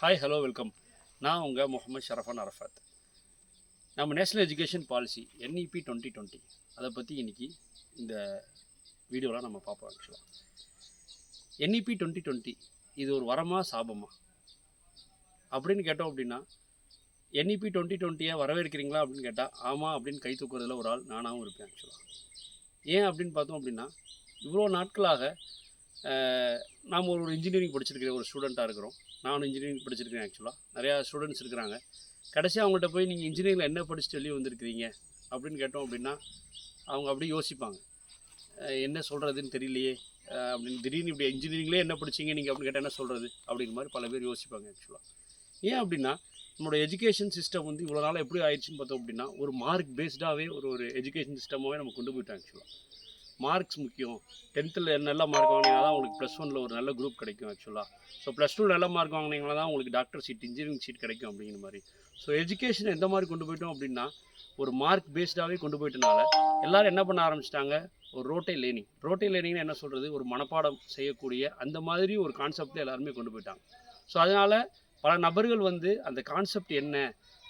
Hi hello welcome நான் உங்கள் முகமது ஷரஃபான் அரஃபாத். நம்ம national education policy NEP twenty twenty அதை பற்றி இன்றைக்கி இந்த வீடியோலாம் நம்ம பார்ப்போம் ஆக்சுவலாக என்இபி டுவெண்ட்டி டுவெண்ட்டி இது ஒரு வரமா சாபமா? அப்படின்னு கேட்டோம் அப்படின்னா என்இபி டுவெண்ட்டி டுவெண்ட்டியை வரவேற்கிறீங்களா அப்படின்னு கேட்டால் ஆமாம் அப்படின்னு கை தூக்குறதுல ஒரு ஆள் நானாகவும் இருப்பேன் ஆக்சுவலாக ஏன் அப்படின்னு பார்த்தோம் அப்படின்னா இவ்வளோ நாட்களாக நாம் ஒரு இன்ஜினியரிங் படிச்சிருக்கிற ஒரு ஸ்டூடெண்ட்டாக இருக்கிறோம். நானும் இன்ஜினியரிங் படிச்சிருக்கேன் ஆக்சுவலாக நிறையா ஸ்டூடெண்ட்ஸ் இருக்கிறாங்க. கடைசியாக அவங்கள்ட்ட போய் நீங்கள் இன்ஜினியரிங்கில் என்ன படிச்சுட்டு வெளியே வந்திருக்கிறீங்க? அப்படின்னு கேட்டோம் அப்படின்னா அவங்க அப்படியே யோசிப்பாங்க. என்ன சொல்கிறதுன்னு தெரியலையே. அப்படின்னு திடீர்னு இப்படி இன்ஜினியரிங்லேயே என்ன படிச்சீங்க நீங்கள் அப்படின்னு கேட்டால் என்ன சொல்கிறது அப்படிங்கிற மாதிரி பல பேர் யோசிப்பாங்க ஆக்சுவலாக ஏன் அப்படின்னா நம்மளோட எஜுகேஷன் சிஸ்டம் வந்து இவ்வளோ நாளாக எப்படி ஆயிடுச்சுன்னு பார்த்தோம் அப்படின்னா ஒரு மார்க் பேஸ்டாகவே ஒரு ஒரு எஜுகேஷன் சிஸ்டமாகவே நம்ம கொண்டு போயிட்டோம் ஆக்சுவலாக மார்க்ஸ் முக்கியம். டென்த்தில் நல்ல மார்க் வாங்கினீங்கன்னா தான் உங்களுக்கு ப்ளஸ் ஒனில் ஒரு நல்ல குரூப் கிடைக்கும் ஆக்சுவலாக ஸோ ப்ளஸ் டூ நல்ல மார்க் வாங்கினீங்கன்னா தான் உங்களுக்கு டாக்டர் சீட் இன்ஜினியரிங் சீட் கிடைக்கும் அப்படிங்கிற மாதிரி. ஸோ எஜுகேஷன் எந்த மாதிரி கொண்டு போயிட்டோம் அப்படின்னா ஒரு மார்க் பேஸ்டாகவே கொண்டு போயிட்டனால எல்லோரும் என்ன பண்ண ஆரம்பிச்சிட்டாங்க? ஒரு ரோட்டை லேர்னிங் ரோட்டை லேர்னிங்னு என்ன சொல்கிறது ஒரு மனப்பாடம் செய்யக்கூடிய அந்த மாதிரி ஒரு கான்செப்டில் எல்லாருமே கொண்டு போயிட்டாங்க. ஸோ அதனால் பல நபர்கள் வந்து அந்த கான்செப்ட் என்ன?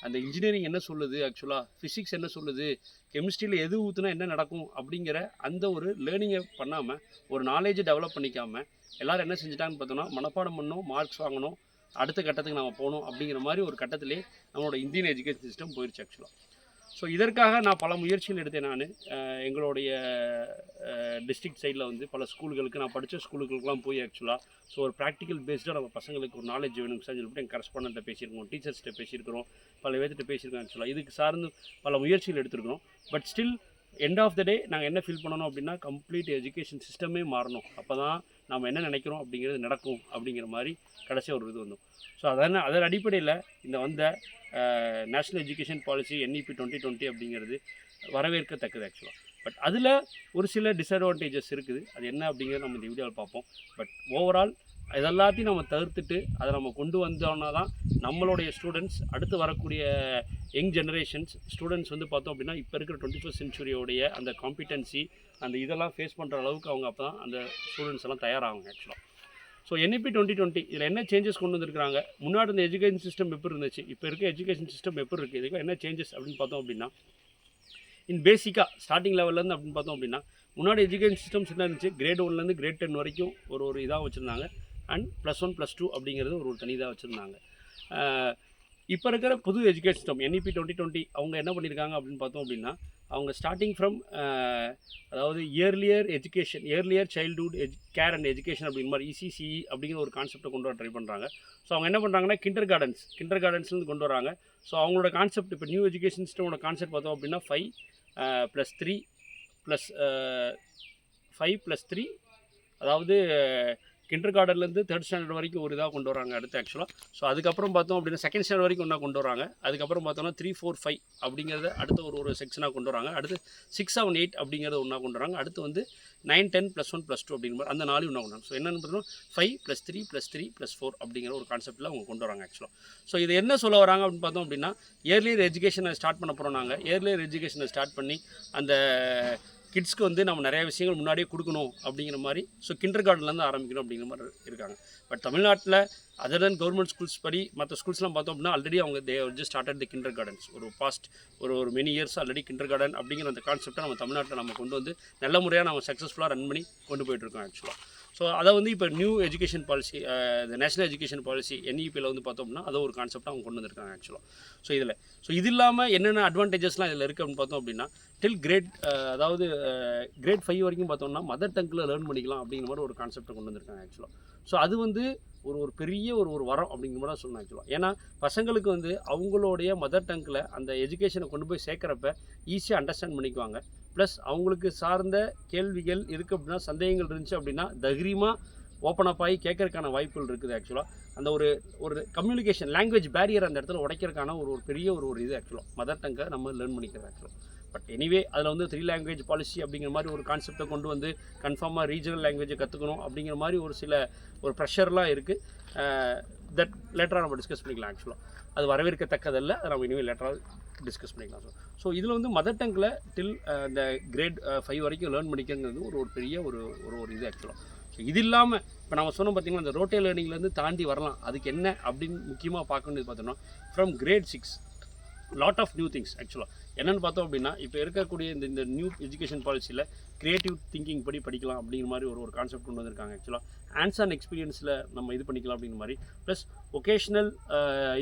அந்த இன்ஜினியரிங் என்ன சொல்லுது? ஆக்சுவலாக ஃபிசிக்ஸ் என்ன சொல்லுது? கெமிஸ்ட்ரியில் எது ஊற்றுனா என்ன நடக்கும்? அப்படிங்கிற அந்த ஒரு லேர்னிங்கை பண்ணாமல் ஒரு நாலேஜை டெவலப் பண்ணிக்காமல் எல்லாரும் என்ன செஞ்சுட்டாங்கன்னு பார்த்தோம்னா மனப்பாடம் பண்ணணும் மார்க்ஸ் வாங்கணும் அடுத்த கட்டத்துக்கு நம்ம போகணும் அப்படிங்கிற மாதிரி ஒரு கட்டத்திலே நம்மளோட இந்தியன் எஜுகேஷன் சிஸ்டம் போயிடுச்சு ஆக்சுவலாக ஸோ இதற்காக நான் பல முயற்சிகள் எடுத்தேன் நான். எங்களுடைய டிஸ்ட்ரிக்ட் சைடில் வந்து பல ஸ்கூல்களுக்கு நான் படித்த ஸ்கூலுகளுக்குலாம் போய் ஆக்சுவலாக ஸோ ஒரு ப்ராக்டிக்கல் பேஸ்டாக நம்ம பசங்களுக்கு ஒரு நாலேஜ் வேணும் சார் சொல்லிட்டு எங்கள் கரஸ்பாண்ட்டை பேசியிருக்கோம் டீச்சர்ஸ்கிட்ட பேசியிருக்கிறோம் பல பேர்த்திட்ட பேசியிருக்கோம் ஆக்சுவலாக இதுக்கு சார்ந்து பல முயற்சிகள் எடுத்திருக்கிறோம். But still end of the day நாங்கள் என்ன ஃபீல் பண்ணணும் அப்படின்னா கம்ப்ளீட் எஜுகேஷன் சிஸ்டமே மாறணும். அப்போ தான் நம்ம என்ன நினைக்கிறோம் அப்படிங்கிறது நடக்கும் அப்படிங்கிற மாதிரி கடைசியாக ஒரு இது வந்தோம் ஸோ அதான அதன் அடிப்படையில் இந்த வந்த national education policy NEP twenty twenty அப்படிங்கிறது வரவேற்கத்தக்கது ஆக்சுவலாக பட் அதில் ஒரு சில டிஸ்அட்வான்டேஜஸ் இருக்குது. அது என்ன அப்படிங்கிறத நம்ம இந்த வீடியோவில் பார்ப்போம். பட் ஓவரால் இதெல்லாத்தையும் நம்ம தவிர்த்துட்டு அதை நம்ம கொண்டு வந்தோம்னா தான் நம்மளுடைய ஸ்டூடெண்ட்ஸ் அடுத்து வரக்கூடிய யங் ஜெனரேஷன்ஸ் ஸ்டூடெண்ட்ஸ் வந்து பார்த்தோம் அப்படின்னா இப்போ இருக்கிற டுவெண்ட்டி ஃபஸ்ட் சென்ச்சுரியோடைய அந்த காம்பிடென்சி அந்த இதெல்லாம் ஃபேஸ் பண்ணுற அளவுக்கு அவங்க அப்போ தான் அந்த ஸ்டூடெண்ட்ஸ் எல்லாம் தயாராகும் ஆக்சுவலாக ஸோ என்பி டுவெண்ட்டி டுவெண்ட்டி இதில் என்ன சேஞ்சஸ் கொண்டு வந்திருக்காங்க முன்னாடி இந்த எஜுகேஷன் சிஸ்டம் எப்படி இருந்துச்சு? இப்போ இருக்க எஜுகேஷன் சிஸ்டம் எப்படி இருக்குது இதுக்கு என்ன சேஞ்சஸ் அப்படின்னு பார்த்தோம் அப்படின்னா இன் பேசிக்காக ஸ்டார்டிங் லெவல்லேருந்து அப்படின்னு பார்த்தோம் அப்படின்னா முன்னாடி எஜுகேஷன் சிஸ்டம்ஸ் என்ன இருந்துச்சு? கிரேட் ஒன்லேருந்து கிரேட் டென் வரைக்கும் ஒரு ஒரு இதாக வச்சுருந்தாங்க. And plus one plus two அப்படிங்கிறது ஒரு தனிதாக தனி இதாக வச்சுருந்தாங்க. இப்போ இருக்கிற புது education system NEP twenty twenty அவங்க என்ன பண்ணியிருக்காங்க அப்படின்னு பார்த்தோம் அப்படின்னா அவங்க ஸ்டார்டிங் ஃப்ரம் அதாவது earlier education earlier childhood age care and education அப்படிங்கிற மாதிரி இசிசிஇ அப்படிங்கிற ஒரு கான்செப்டை கொண்டு வர ட்ரை பண்ணுறாங்க ஸோ அவங்க என்ன பண்ணுறாங்கன்னா கிண்டர் கார்டன்ஸ் கிண்டர் கார்டன்ஸ்லேருந்து கொண்டு வராங்க. ஸோ அவங்களோட கான்செப்ட் இப்போ நியூ எஜுகேஷன் சிஸ்டமோட கான்செப்ட் பார்த்தோம் அப்படின்னா five plus three plus five plus three அதாவது கிண்டர் கார்டன்லேருந்து தேர்ட் ஸ்டாண்டர்ட் வரைக்கும் ஒரு இதாக கொண்டு வராங்க அடுத்து ஆக்சுவலாக ஸோ அதுக்கப்புறம் பார்த்தோம் அப்படின்னா செகண்ட் ஸ்டாண்டர்ட் வரைக்கும் ஒன்றா கொண்டு வராங்க. அதுக்கப்புறம் பார்த்தோம்னா த்ரீ ஃபோர் ஃபைவ் அப்படிங்கிறத அடுத்த ஒரு ஒரு செக்ஷனாக கொண்டு வராங்க. அடுத்து சிக்ஸ் செவன் எயிட் அப்படிங்கிறத ஒன்றா கொண்டு வராங்க. அடுத்து வந்து nine ten plus one plus two அப்படிங்கிற மாதிரி அந்த நாளையும் ஒன்றா கொண்டு வராங்க. ஸோ என்னென்னு பார்த்தோம்னா five plus three plus three plus four அப்படிங்கிற ஒரு கான்செப்ட்டில் அவங்க கொண்டு வராங்க ஆக்சுவலாக ஸோ இது என்ன சொல்ல வராங்க அப்படின்னு பார்த்தோம் அப்படின்னா இயர்லியர் எஜுகேஷனை ஸ்டார்ட் பண்ண போகிறோம் நாங்கள் இயர்லியர் எஜுகேஷனை ஸ்டார்ட் பண்ணி அந்த கிட்ஸ்க்கு வந்து நம்ம நிறைய விஷயங்கள் முன்னாடியே கொடுக்கணும் அப்படிங்கிற மாதிரி ஸோ கிண்டர் கார்டன்லேருந்து ஆரம்பிக்கணும் அப்படிங்கிற மாதிரி இருக்காங்க. பட் தமிழ்நாட்டில் அதர் தன் கவர்மெண்ட் ஸ்கூல்ஸ் படி மற்ற ஸ்கூல்ஸ்லாம் பார்த்தோம் அப்படின்னா ஆல்ரெடி அவங்க they just started the kindergartens ஒரு பாஸ்ட் ஒரு ஒரு many years already kindergarten அப்படிங்கிற அந்த கான்செப்டை நம்ம தமிழ்நாட்டில் நம்ம கொண்டு வந்து நல்ல முறையாக நம்ம சக்ஸஸ்ஃபுல்லாக ரன் பண்ணி கொண்டு போயிட்டுருக்கோம் ஆக்சுவலாக ஸோ அதை வந்து இப்போ நியூ எஜுகேஷன் பாலிசி இந்த நேஷனல் எஜுகேஷன் பாலிசி என்இபியில் வந்து பார்த்தோம்னா அதை ஒரு கான்செப்டாக அவங்க கொண்டு வந்திருக்காங்க ஆக்சுவலாக ஸோ இதில் ஸோ இது இல்லாமல் என்னென்ன அட்வான்டேஜஸ்லாம் இதில் இருக்குது அப்படின்னு பார்த்தோம் அப்படின்னா டில் கிரேட் அதாவது கிரேட் ஃபைவ் வரைக்கும் பார்த்தோம்னா மதர் டங்கில் லேர்ன் பண்ணிக்கலாம் அப்படிங்கிற மாதிரி ஒரு கான்செப்டை கொண்டு வந்திருக்காங்க ஆக்சுவலாக ஸோ அது வந்து ஒரு ஒரு பெரிய ஒரு ஒரு வரம் அப்படிங்கிற மாதிரி தான் சொல்லணும் ஆக்சுவலாக ஏன்னா பசங்களுக்கு வந்து அவங்களுடைய மதர் டங்கில் அந்த எஜுகேஷனை கொண்டு போய் சேர்க்குறப்ப ஈஸியாக அண்டர்ஸ்டாண்ட் பண்ணிக்குவாங்க. ப்ளஸ் அவங்களுக்கு சார்ந்த கேள்விகள் இருக்குது அப்படின்னா சந்தேகங்கள் இருந்துச்சு அப்படின்னா தைரியமாக ஓப்பன் அப் ஆகி கேட்கறதுக்கான வாய்ப்புகள் இருக்குது ஆக்சுவலாக அந்த ஒரு ஒரு கம்யூனிகேஷன் லாங்குவேஜ் பேரியர் அந்த இடத்துல உடைக்கிறதுக்கான ஒரு ஒரு பெரிய ஒரு ஒரு இது ஆக்சுவலாக மதர் டங்கை நம்ம லேர்ன் பண்ணிக்கிறது ஆக்சுவலாக பட் எனிவே அதில் வந்து த்ரீ லாங்குவேஜ் பாலிசி அப்படிங்கிற மாதிரி ஒரு கான்செப்டை கொண்டு வந்து கன்ஃபார்மாக ரீஜனல் லாங்குவேஜை கற்றுக்கணும் அப்படிங்கிற மாதிரி ஒரு சில ஒரு ப்ரெஷர்லாம் இருக்குது தட் லேட்டராக நம்ம டிஸ்கஸ் பண்ணிக்கலாம் ஆக்சுவலாக அது வரவேற்கத்தக்கதல்ல அதை நம்ம இனிமேல் லேட்டராக டிஸ்கஸ் பண்ணிக்கலாம் ஸோ ஸோ இதில் வந்து மதர் டங்கில் டில் இந்த கிரேட் ஃபைவ் வரைக்கும் லேர்ன் பண்ணிக்கிறது ஒரு ஒரு பெரிய ஒரு ஒரு ஒரு இது ஆக்சுவலாக ஸோ இது இல்லாமல் இப்போ நம்ம சொன்னோம் பார்த்தீங்கன்னா இந்த ரோட்டே லேர்னிங்லேருந்து தாண்டி வரலாம். அதுக்கு என்ன அப்படின்னு முக்கியமாக பார்க்கணுன்னு பார்த்தோம்னா from grade six lot of new things ஆக்சுவலாக என்னென்னு பார்த்தோம் அப்படின்னா இப்போ இருக்கக்கூடிய இந்த இந்த நியூ எஜுகேஷன் பாலிசியில் கிரியேட்டிவ் திங்கிங் படி படிக்கலாம் அப்படிங்கிற மாதிரி ஒரு ஒரு கான்செப்ட் கொண்டு வந்திருக்காங்க ஆக்சுவலாக ஹேண்ட்ஸ் ஆன் எக்ஸ்பீரியன்ஸில் நம்ம இது பண்ணிக்கலாம் அப்படிங்கிற மாதிரி. ப்ளஸ் ஒகேஷ்னல்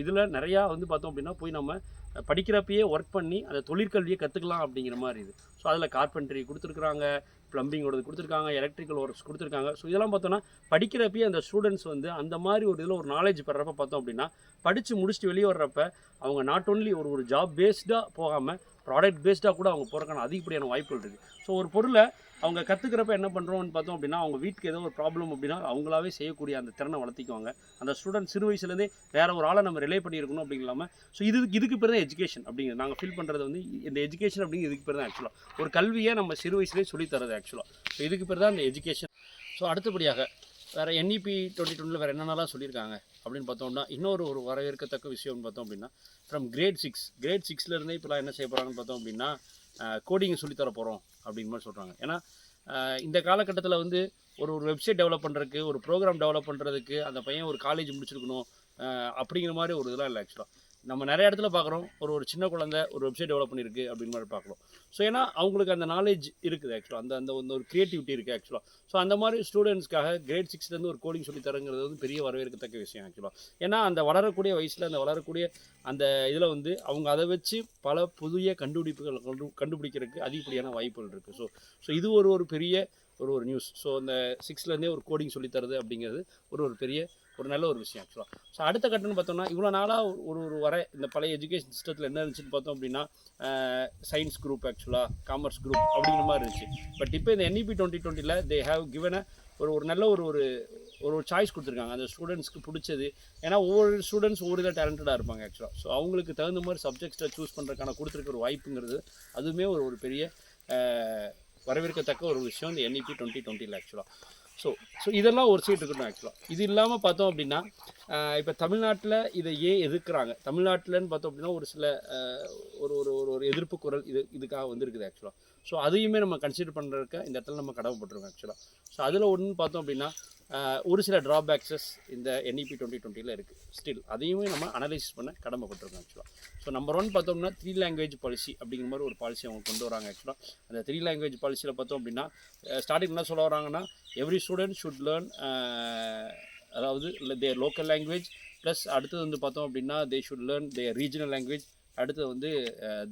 இதில் நிறையா வந்து பார்த்தோம் அப்படின்னா போய் நம்ம படிக்கிறப்பயே ஒர்க் பண்ணி அந்த தொழிற்கல்வியை கற்றுக்கலாம் அப்படிங்கிற மாதிரி இது. ஸோ அதில் கார்பென்ட்ரி கொடுத்துருக்குறாங்க ப்ளம்பிங்கோடது கொடுத்துருக்காங்க எலக்ட்ரிக்கல் ஒர்க்ஸ் கொடுத்துருக்காங்க. ஸோ இதெல்லாம் பார்த்தோன்னா படிக்கிறப்பயே அந்த ஸ்டூடெண்ட்ஸ் வந்து அந்த மாதிரி ஒரு இதில் ஒரு நாலேஜ் பெறப்ப பார்த்தோம் அப்படின்னா படித்து முடிச்சுட்டு வெளியே வர்றப்ப அவங்க நாட் ஒன்லி ஒரு ஒரு ஜாப் பேஸ்டாக போகாமல் ப்ராடக்ட் பேஸ்டாக கூட அவங்க போகிறக்கான அதிகப்படியான வாய்ப்புகள் இருக்குது ஸோ ஒரு பொருளை அவங்க கற்றுக்கிறப்ப என்ன பண்ணுறோம்னு பார்த்தோம் அப்படின்னா அவங்க வீட்டுக்கு ஏதோ ஒரு ப்ராப்ளம் அப்படின்னா அவங்களாவே செய்யக்கூடிய அந்த திறனை வளர்த்திக்குவாங்க. அந்த ஸ்டூடெண்ட் சிறு வயசுலேருந்தே வேற ஒரு ஆளை நம்ம ரிலே பண்ணியிருக்கணும் அப்படிங்கலாம ஸோ இது இதுக்கு பேர் தான் எஜுகேஷன் அப்படிங்கிறது. நாங்கள் ஃபீல் பண்ணுறது வந்து இந்த எஜுகேஷன் அப்படிங்கிறது இதுக்கு பேர் தான் ஆக்சுவலாக ஒரு கல்வியை நம்ம சிறு வயசுலேயே சொல்லித் தரது ஆக்சுவலாக ஸோ இதுக்கு பேர் தான் அந்த எஜுகேஷன் ஸோ அடுத்தபடியாக வேறு என்இபி டுவெண்ட்டி டுவெண்ட்டில் வேறு என்னென்னலாம் சொல்லியிருக்காங்க அப்படின்னு பார்த்தோம்னா இன்னொரு ஒரு வரவேற்கத்தக்க விஷயம்னு பார்த்தோம் அப்படின்னா ஃப்ரம் கிரேட் சிக்ஸ் கிரேட் சிக்ஸ்லேருந்தே இப்போலாம் என்ன செய்ய போகிறாங்கன்னு பார்த்தோம் அப்படின்னா கோடிங் சொல்லித்தர போகிறோம் அப்படின்னு மாதிரி சொல்கிறாங்க ஏன்னா இந்த காலகட்டத்தில் வந்து ஒரு ஒரு வெப்சைட் டெவலப் பண்ணுறதுக்கு ஒரு ப்ரோக்ராம் டெவலப் பண்ணுறதுக்கு அந்த பையன் ஒரு காலேஜ் முடிச்சிருக்கணும் அப்படிங்கிற மாதிரி ஒரு இதெல்லாம் இல்லை ஆக்சுவலாக நம்ம நிறைய இடத்துல பார்க்குறோம். ஒரு ஒரு சின்ன குழந்தை ஒரு வெப்சைட் டெவலப் பண்ணியிருக்கு அப்படின்னு மாதிரி பார்க்குறோம். ஸோ ஏன்னா அவங்களுக்கு அந்த நாலேஜ் இருக்குது ஆக்சுவலாக அந்த அந்த ஒரு க்ரியேட்டிவிட்டி இருக்குது ஆக்சுவலாக ஸோ அந்த மாதிரி ஸ்டூடெண்ட்ஸ்க்காக கிரேட் சிக்ஸ்லேருந்து ஒரு கோடிங் சொல்லி தரங்கிறது வந்து பெரிய வரவேற்கத்தக்க விஷயம் ஆக்சுவலாக ஏன்னா அந்த வளரக்கூடிய வயசில் அந்த வளரக்கூடிய அந்த இதில் வந்து அவங்க அதை வச்சு பல புதிய கண்டுபிடிப்புகள் கண்டு கண்டுபிடிக்கிறதுக்கு அதிகப்படியான வாய்ப்புகள் இருக்குது ஸோ ஸோ இது ஒரு ஒரு பெரிய ஒரு ஒரு நியூஸ் ஸோ அந்த சிக்ஸ்லேருந்தே ஒரு கோடிங் சொல்லித்தரது அப்படிங்கிறது ஒரு ஒரு பெரிய ஒரு நல்ல ஒரு விஷயம் ஆக்சுவலாக ஸோ அடுத்த கட்டம்னு பார்த்தோம்னா இவ்வளோ நாளாக ஒரு ஒரு வர இந்த பழைய எஜுகேஷன் சிஸ்டத்தில் என்ன இருந்துச்சுன்னு பார்த்தோம் அப்படின்னா சயின்ஸ் குரூப் ஆக்சுவலாக காமர்ஸ் குரூப் அப்படிங்கிற மாதிரி இருந்துச்சு. பட் இப்போ இந்த என்இபி டுவெண்ட்டி டுவெண்ட்டியில் தே ஹேவ் கிவன் ஒரு ஒரு நல்ல ஒரு ஒரு ஒரு சாய்ஸ் கொடுத்துருக்காங்க. அந்த ஸ்டூடெண்ட்ஸ்க்கு பிடிச்சது. ஏன்னா ஒவ்வொரு ஸ்டூடெண்ட்ஸ் ஒவ்வொரு இதாக டேலண்டடாக இருப்பாங்க ஆக்சுவலாக ஸோ அவங்களுக்கு தகுந்த மாதிரி சப்ஜெக்ட்ஸை சூஸ் பண்ணுறதுக்கான கொடுத்துருக்க ஒரு வாய்ப்புங்கிறது அதுவுமே ஒரு ஒரு பெரிய வரவேற்கத்தக்க ஒரு விஷயம் இந்த என்இபி டுவெண்ட்டி டுவெண்ட்டியில் ஆக்சுவலாக ஸோ ஸோ இதெல்லாம் ஒரு சீட் இருக்கட்டும் ஆக்சுவலாக இது இல்லாமல் பார்த்தோம் அப்படின்னா இப்போ தமிழ்நாட்டில் இதை ஏன் எதிர்க்கிறாங்க? தமிழ்நாட்டில்னு பார்த்தோம் அப்படின்னா ஒரு சில ஒரு ஒரு ஒரு ஒரு எதிர்ப்பு குரல் இது இதுக்காக வந்திருக்குது ஆக்சுவலாக ஸோ அதையுமே நம்ம கன்சிடர் பண்ணுறதுக்கு இந்த இடத்துல நம்ம கடமைப்பட்டிருக்கோம் ஆக்சுவலாக ஸோ அதில் ஒன்றுன்னு பார்த்தோம் அப்படின்னா ஒரு சில ட்ராபேக்ஸஸ் இந்த என்இபி டுவெண்ட்டி டுவெண்ட்டியில் இருக்குது ஸ்டில் அதையுமே நம்ம அனலைஸ் பண்ண கடமைப்பட்டிருக்கோம் ஆக்சுவலாக ஸோ நம்பர் ஒன் பார்த்தோம்னா த்ரீ லாங்குவேஜ் பாலிசி அப்படிங்கிற மாதிரி ஒரு பாலிசி அவங்க கொண்டு வராங்க ஆக்சுவலாக அந்த த்ரீ லாங்குவேஜ் பாலிசியில் பார்த்தோம் அப்படின்னா ஸ்டார்டிங் என்ன சொல்ல வராங்கன்னா எவ்ரி ஸ்டூடெண்ட் ஷுட் லேர்ன் அதாவது தேர் லோக்கல் லாங்குவேஜ் ப்ளஸ் அடுத்தது வந்து பார்த்தோம் அப்படின்னா they should learn their regional language அடுத்தது வந்து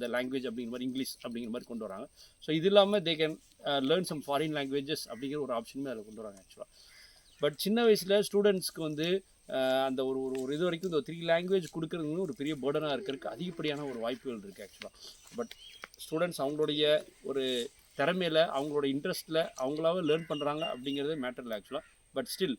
த லாங்குவேஜ் அப்படிங்கிற மாதிரி இங்கிலீஷ் அப்படிங்கிற மாதிரி கொண்டு வராங்க. ஸோ இது இல்லாமல் they can learn some foreign languages அப்படிங்கிற ஒரு ஆப்ஷனுமே அதில் கொண்டு வராங்க ஆக்சுவலாக பட் சின்ன வயசில் ஸ்டூடெண்ட்ஸ்க்கு வந்து அந்த ஒரு ஒரு ஒரு இது வரைக்கும் இந்த த்ரீ லாங்குவேஜ் கொடுக்குறது ஒரு பெரிய பேர்டனாக இருக்கிறதுக்கு அதிகப்படியான ஒரு வாய்ப்புகள் இருக்குது ஆக்சுவலாக பட் ஸ்டூடெண்ட்ஸ் அவங்களுடைய ஒரு திறமையில் அவங்களோட இன்ட்ரெஸ்ட்டில் அவங்களாவே லேர்ன் பண்ணுறாங்க அப்படிங்கிறதே மேட்டர் இல்லை ஆக்சுவலாக பட் ஸ்டில்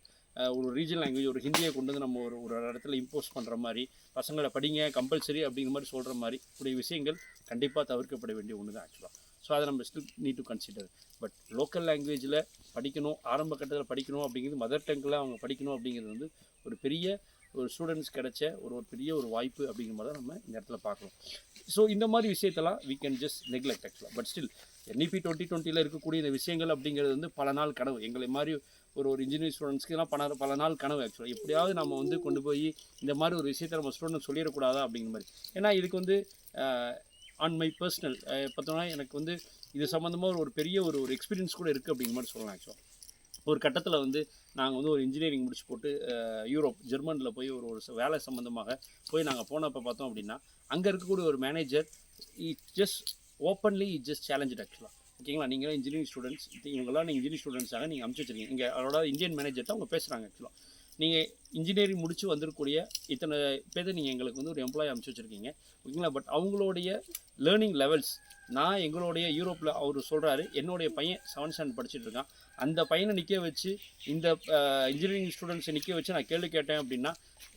ஒரு ரீஜனல் லாங்குவேஜ் ஒரு ஹிந்தியை கொண்டு வந்து நம்ம ஒரு ஒரு இடத்துல இம்போஸ் பண்ணுற மாதிரி பசங்களை படிங்க கம்பல்சரி அப்படிங்கிற மாதிரி சொல்கிற மாதிரி உடைய விஷயங்கள் கண்டிப்பாக தவிர்க்கப்பட வேண்டிய ஒன்று தான் ஆக்சுவலாக ஸோ அதை நம்ம still need to consider but local லாங்குவேஜில் படிக்கணும் ஆரம்ப கட்டத்தில் படிக்கணும் அப்படிங்கிறது மதர் டங்கில் அவங்க படிக்கணும் அப்படிங்கிறது வந்து ஒரு பெரிய ஒரு ஸ்டூடெண்ட்ஸ் கிடைச்ச ஒரு ஒரு பெரிய ஒரு வாய்ப்பு அப்படிங்கிற மாதிரி தான் நம்ம இந்த இடத்துல பார்க்கணும். ஸோ இந்த மாதிரி விஷயத்தெல்லாம் we கேன் ஜஸ்ட் நெக்லெக்ட் ஆக்சுவலாக பட் ஸ்டில் என்இபி டுவெண்ட்டி டுவெண்ட்டியில் இருக்கக்கூடிய இந்த விஷயங்கள் அப்படிங்கிறது வந்து பல நாள் கனவு. எங்களை மாதிரி ஒரு ஒரு இன்ஜினியரிங் ஸ்டூடெண்ட்ஸ்க்குலாம் பல பல நாள் கனவு ஆக்சுவலாக எப்படியாவது நம்ம வந்து கொண்டு போய் இந்த மாதிரி ஒரு விஷயத்தை நம்ம ஸ்டூடெண்ட் சொல்லிடக்கூடாதா அப்படிங்கிற மாதிரி. ஏன்னா இதுக்கு வந்து ஆன் மை பர்சனல் பார்த்தோம்னா எனக்கு வந்து இது சம்மந்தமாக ஒரு பெரிய ஒரு ஒரு எக்ஸ்பீரியன்ஸ் கூட இருக்குது அப்படிங்கிற மாதிரி சொல்லலாம் ஆக்சுவலாக ஒரு கட்டத்தில் வந்து நாங்கள் வந்து ஒரு இன்ஜினியரிங் முடிச்சு போட்டு யூரோப் ஜெர்மனில் போய் ஒரு ஒரு வேலை சம்மந்தமாக போய் நாங்கள் போனப்போ பார்த்தோம் அப்படின்னா அங்கே இருக்கக்கூடிய ஒரு manager just openly just challenged ஆக்சுவலாக ஓகேங்களா நீங்களாம் இன்ஜினியரிங் ஸ்டூடெண்ட்ஸ் இவங்கெல்லாம் நீங்கள் இன்ஜினியரிங் ஸ்டூடெண்ட்ஸாக நீங்கள் அமுச்சு வச்சிருக்கீங்க. இங்கே அதோட இந்தியன் தான் அவங்க பேசுகிறாங்க ஆக்சுவலாக நீங்கள் இன்ஜினியரிங் முடித்து வந்திருக்கக்கூடிய இத்தனை பேர் நீங்கள் எங்களுக்கு வந்து ஒரு எம்ப்ளாயி அமுச்சு வச்சுருக்கீங்க. ஓகேங்களா பட் அவங்களுடைய லேர்னிங் லெவல்ஸ் நான் எங்களுடைய யூரோப்பில் அவர் சொல்கிறாரு என்னுடைய பையன் செவன்த் ஸ்டாண்டர்ட் படிச்சுட்டு இருக்கான். அந்த பையனை நிற்க வச்சு இந்த இன்ஜினியரிங் ஸ்டூடெண்ட்ஸை நிற்க வச்சு நான் கேள்வி கேட்டேன் அப்படின்னா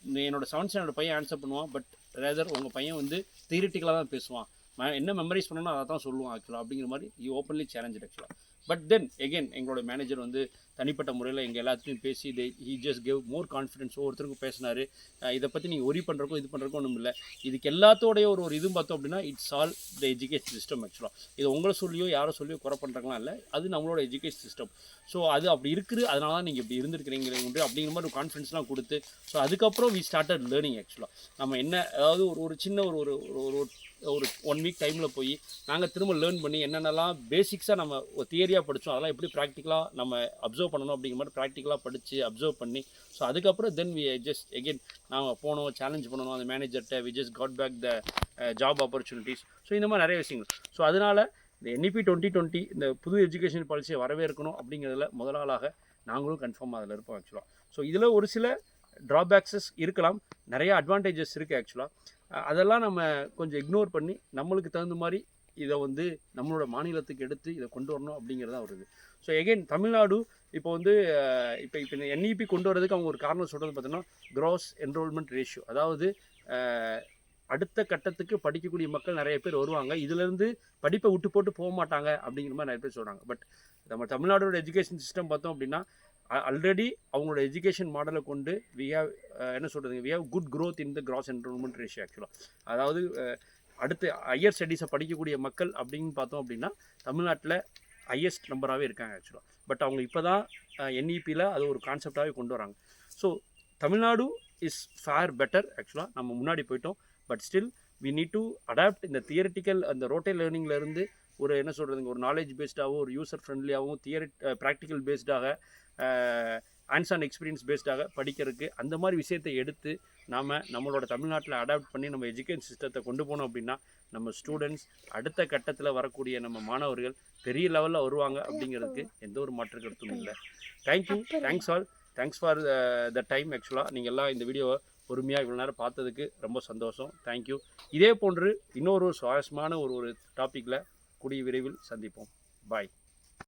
என்னோடய என்னோட செவன்த் ஸ்டாண்டர்ட் பையன் ஆன்சர் பண்ணுவான் பட் ரேதர் உங்கள் பையன் வந்து தியரிட்டிக்கலாக தான் பேசுவான். என்ன மெமரைஸ் பண்ணணும் அதை தான் சொல்லுவான் ஆக்சுவலாக அப்படிங்கிற மாதிரி யூ ஓப்பன்லி சேலஞ்சு ஆக்சுவலாக பட் தென் எகெயின் எங்களோட மேனேஜர் வந்து தனிப்பட்ட முறையில் எங்கள் எல்லாத்தையும் பேசி they he just gave more confidence ஒவ்வொருத்தருக்கும் பேசினார். இதை பற்றி நீங்கள் ஒரி பண்ணுறக்கும் இது பண்ணுறக்கும் ஒன்றும் இல்லை. இதுக்கு எல்லாத்தோடைய ஒரு ஒரு இதுவும் பார்த்தோம் அப்படின்னா it's all the education system ஆக்சுவலாக இது உங்களை சொல்லியோ யாரோ சொல்லியோ குறை பண்ணுறாங்களாம் இல்லை. அது நம்மளோட எஜுகேஷன் சிஸ்டம் ஸோ அது அப்படி இருக்குது. அதனால தான் நீங்கள் இப்படி இருந்திருக்கிறீங்க உண்டு அப்படிங்கிற மாதிரி ஒரு கான்ஃபிடன்ஸ்லாம் கொடுத்து ஸோ அதுக்கப்புறம் வி ஸ்டார்டட் லேர்னிங் ஆக்சுவலாக நம்ம என்ன அதாவது ஒரு ஒரு சின்ன ஒரு ஒரு ஒரு ஒரு ஒரு ஒன் வீக் டைமில் போய் நாங்கள் திரும்ப லேர்ன் பண்ணி என்னென்னலாம் பேசிக்ஸாக நம்ம தியரியாக படித்தோம் அதெல்லாம் எப்படி ப்ராக்டிக்கலாக நம்ம அப்சர்வ் பண்ணணும் அப்படிங்கிற மாதிரி ப்ராக்டிக்கலாக படித்து அப்சர்வ் பண்ணி ஸோ அதுக்கப்புறம் தென் வி ஜஸ்ட் எகெயின் நாங்கள் போனோம் சேலஞ்ச் பண்ணணும். அந்த மேனேஜர்கிட்ட we just got back the job opportunities so இந்த மாதிரி நிறைய விஷயங்கள். ஸோ அதனால் இந்த என்இபி டுவெண்ட்டி டுவெண்ட்டி இந்த புது எஜுகேஷன் பாலிசியை வரவேற்கணும் அப்படிங்கிறதுல முதலாளாக நாங்களும் கன்ஃபார்மாக அதில் இருப்போம் ஆக்சுவலாக ஸோ இதில் ஒரு சில ட்ராபேக்ஸஸ் இருக்கலாம். நிறைய அட்வான்டேஜஸ் இருக்குது ஆக்சுவலாக அதெல்லாம் நம்ம கொஞ்சம் இக்னோர் பண்ணி நம்மளுக்கு தகுந்த மாதிரி இதை வந்து நம்மளோட மாநிலத்துக்கு எடுத்து இதை கொண்டு வரணும் அப்படிங்கிறதா வருது ஸோ எகெயின் தமிழ்நாடு இப்போ வந்து இப்போ இப்போ இந்த என்இபி கொண்டு வரதுக்கு அவங்க ஒரு காரணம் சொல்கிறது பார்த்தீங்கன்னா க்ராஸ் என்ரோல்மெண்ட் ரேஷியோ அதாவது அடுத்த கட்டத்துக்கு படிக்கக்கூடிய மக்கள் நிறைய பேர் வருவாங்க. இதுலேருந்து படிப்பை விட்டு போட்டு போக மாட்டாங்க அப்படிங்கிற மாதிரி நிறைய பேர் சொல்கிறாங்க பட் நம்ம தமிழ்நாடோட எஜுகேஷன் சிஸ்டம் பார்த்தோம் அப்படின்னா ஆல்ரெடி அவங்களோட எஜுகேஷன் மாடலை கொண்டு வி ஹேவ் என்ன சொல்கிறது we have good growth in the gross enrolment ratio ஆக்சுவலாக அதாவது அடுத்து ஹையர் ஸ்டடீஸை படிக்கக்கூடிய மக்கள் அப்படின்னு பார்த்தோம் அப்படின்னா தமிழ்நாட்டில் ஹையஸ்ட் நம்பராகவே இருக்காங்க ஆக்சுவலாக பட் அவங்க இப்போ தான் என்இபியில் அது ஒரு கான்செப்டாகவே கொண்டு வராங்க. So Tamil Nadu is far better ஆக்சுவலாக நம்ம முன்னாடி போயிட்டோம். But still we need to adapt இந்த தியரிட்டிக்கல் அந்த ரோட்டே லேர்னிங்லேருந்து ஒரு என்ன சொல்கிறதுங்க ஒரு நாலேஜ் பேஸ்டாகவும் ஒரு யூசர் ஃப்ரெண்ட்லியாகவும் தியரி ப்ராக்டிக்கல் பேஸ்டாக ஹேண்ட்ஸ் ஆன் எக்ஸ்பீரியன்ஸ் பேஸ்டாக படிக்கிறதுக்கு அந்த மாதிரி விஷயத்தை எடுத்து நாம் நம்மளோட தமிழ்நாட்டில் அடாப்ட் பண்ணி நம்ம எஜுகேஷன் சிஸ்டத்தை கொண்டு போனோம் அப்படின்னா நம்ம ஸ்டூடெண்ட்ஸ் அடுத்த கட்டத்தில் வரக்கூடிய நம்ம மாணவர்கள் பெரிய லெவலில் வருவாங்க அப்படிங்கிறதுக்கு எந்த ஒரு மாற்று கருத்தும் இல்லை. Thank you thanks all thanks for the time ஆக்சுவலாக நீங்கள் எல்லாம் இந்த வீடியோவை பொறுமையாக இவ்வளோ நேரம் பார்த்ததுக்கு ரொம்ப சந்தோஷம். தேங்க்யூ இதே போன்று இன்னொரு சுவாரஸ்யமான ஒரு ஒரு டாப்பிக்கில் கூடிய விரைவில் சந்திப்போம். பாய்